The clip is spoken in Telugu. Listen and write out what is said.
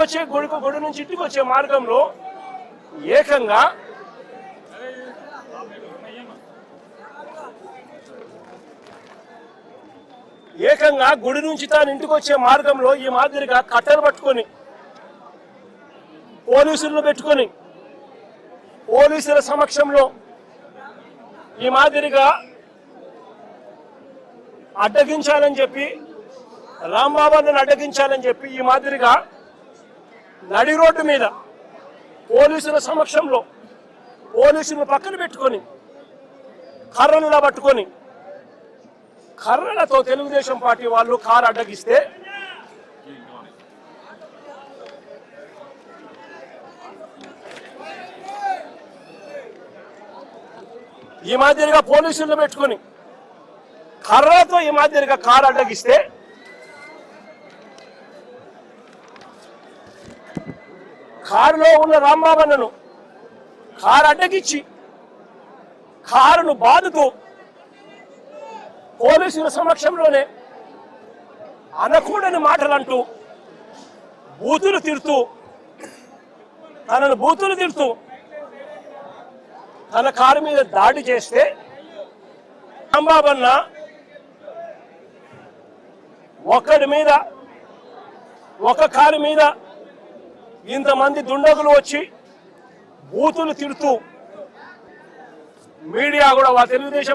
వచ్చే గుడి గుడి నుంచి ఇంటికి వచ్చే మార్గంలో ఏకంగా ఏకంగా గుడి నుంచి తాను ఇంటికి వచ్చే మార్గంలో ఈ మాదిరిగా కట్టెలు పట్టుకొని పోలీసులను పెట్టుకొని పోలీసుల సమక్షంలో ఈ మాదిరిగా అడ్డగించాలని చెప్పి రాంబాబాను అడ్డగించాలని చెప్పి ఈ మాదిరిగా నడి రోడ్డు మీద పోలీసుల సమక్షంలో పోలీసులను పక్కన పెట్టుకొని కర్రలులా పట్టుకొని కర్రలతో తెలుగుదేశం పార్టీ వాళ్ళు కారు అడ్డగిస్తే ఈ మాదిరిగా పోలీసులను పెట్టుకొని కర్రలతో ఈ మాదిరిగా కారు అడ్డగిస్తే కారులో ఉన్న రాంబాబన్నను కారు అడ్డగిచ్చి కారును బాదుతూ పోలీసుల సమక్షంలోనే అనకూడని మాటలంటూ బూతులు తిడుతూ తనను బూతులు తిడుతూ తన కారు మీద దాడి చేస్తే రాంబాబన్న ఒకడి మీద ఒక కారు మీద ఇంతమంది దుండగులు వచ్చి బూతులు తిడుతూ మీడియా కూడా తెలుగుదేశం